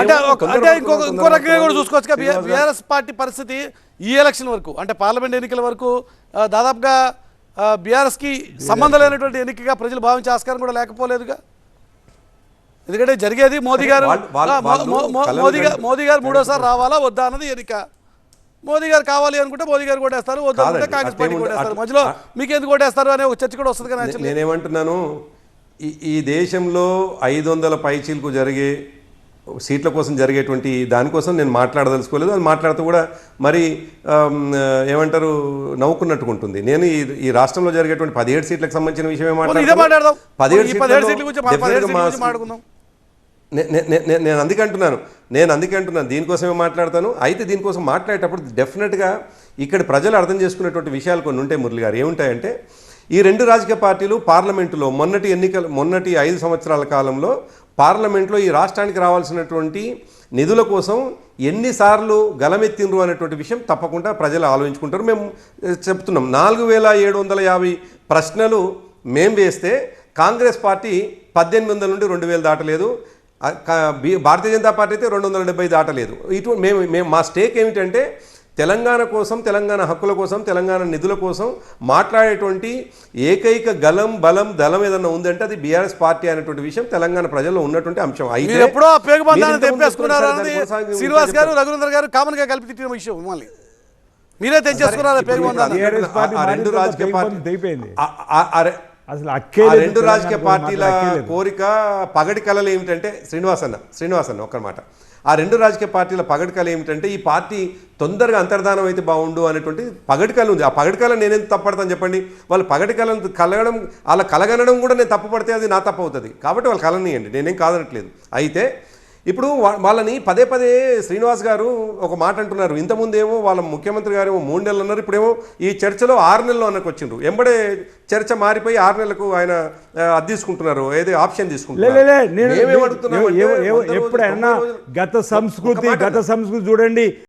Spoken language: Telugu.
అంటే- అంటే ఇంకో రకంగా కూడా చూసుకోవచ్చు. బీఆర్ఎస్ పార్టీ పరిస్థితి ఈ ఎలక్షన్ వరకు అంటే పార్లమెంట్ ఎన్నికల వరకు దాదాపుగా బీఆర్ఎస్కి సంబంధం లేనటువంటి ఎన్నికగా ప్రజలు భావించే ఆస్కారం కూడా లేకపోలేదుగా ఎందుకంటే జరిగేది మోదీ గారు మోదీ గారు మోదీ గారు మూడోసారి రావాలా వద్దా అన్నది ఎన్నిక మోదీ గారు కావాలి అనుకుంటే మోదీ గారు కొట్టేస్తారు వద్దు అనుకుంటే కాంగ్రెస్ పార్టీ కొట్టేస్తారు మధ్యలో మీకు ఎందుకు కొట్టేస్తారు అనే ఒక చర్చ కూడా వస్తుంది కదా నే- actually. నేనేమంటున్నాను ఈ ఈ దేశంలో ఐదు వందల పైచీలకు జరిగే సీట్ల కోసం జరిగేటువంటి దానికోసం నేను మాట్లాడదలుచుకోలేదు. అది మాట్లాడుతూ కూడా మరి ఏమంటారు నవ్వుకున్నట్టుకుంటుంది నేను ఈ ఈ రాష్ట్రంలో జరిగేటువంటి పదిహేడు సీట్లకు సంబంధించిన విషయమే మాట్లాడదాం. పదిహేడు నేను అందుకే అంటున్నాను. నేను అందుకే అంటున్నాను. దీనికోసమే మాట్లాడతాను. అయితే దీనికోసం మాట్లాడేటప్పుడు డెఫినెట్గా ఇక్కడ ప్రజలు అర్థం చేసుకునేటువంటి విషయాలు కొన్ని ఉంటాయి మురళి గారు ఏముంటాయంటే ఈ రెండు రాజకీయ పార్టీలు పార్లమెంటులో మొన్నటి ఎన్నికల మొన్నటి ఐదు సంవత్సరాల కాలంలో పార్లమెంట్లో ఈ రాష్ట్రానికి రావాల్సినటువంటి నిధుల కోసం ఎన్నిసార్లు గలమెత్తిండ్రు అనేటువంటి విషయం తప్పకుండా ప్రజలు ఆలోచించుకుంటారు. మేము చెప్తున్నాం. నాలుగు వేల ఏడు వందల యాభై ప్రశ్నలు మేం వేస్తే కాంగ్రెస్ పార్టీ పద్దెనిమిది వందల నుండి రెండు వేలు దాటలేదు. భారతీయ జనతా పార్టీ అయితే రెండు వందల డెబ్బై దాటలేదు. ఇటు మేము మేము మా స్టేక్ ఏమిటంటే తెలంగాణ కోసం తెలంగాణ హక్కుల కోసం తెలంగాణ నిధుల కోసం మాట్లాడేటువంటి ఏకైక గలం బలం దళం ఏదన్నా ఉందంటే అది బీఆర్ఎస్ పార్టీ అనేటువంటి విషయం తెలంగాణ ప్రజల్లో ఉన్నటువంటి అంశం. అయితే మీరు ఎప్పుడో శ్రీనివాస్ గారు. రఘునందర్ గారు కామన్గా కలిపి తిట్టిన విషయం మిమ్మల్ని మీరే పార్టీ ఆ రెండు రాజకీయ పార్టీ అసలు అక్కే రెండు రాజకీయ పార్టీల. కోరిక పగటి కళలు ఏమిటంటే శ్రీనివాస్ అన్న శ్రీనివాస్ అన్న ఆ రెండు రాజకీయ పార్టీల పగటి కళ ఏమిటంటే ఈ పార్టీ తొందరగా అంతర్ధానం అయితే బాగుండు అనేటువంటి పగటి కళ ఉంది. ఆ పగటి కళ నేనేం తప్పడతాను చెప్పండి? వాళ్ళు పగటి కళను కలగడం వాళ్ళ కలగనడం కూడా నేను తప్పు పడితే అది నా తప్పు అవుతుంది. కాబట్టి వాళ్ళు కలనియండి. నేనేం కాదనట్లేదు. అయితే ఇప్పుడు వాళ్ళని పదే పదే శ్రీనివాస్ గారు ఒక మాట అంటున్నారు. ఇంతకుముందేమో వాళ్ళ ముఖ్యమంత్రి గారు ఏమో మూడు నెలలు అన్నారు. ఇప్పుడేమో ఈ చర్చలో ఆరు నెలలు అన్నకు వచ్చిండ్రు. ఎంబడే చర్చ మారిపోయి ఆరు నెలలకు ఆయన అది తీసుకుంటున్నారు. ఏదో ఆప్షన్ తీసుకుంటున్నారు? ఎప్పుడైనా గత సంస్కృతి గత సంస్కృతి చూడండి.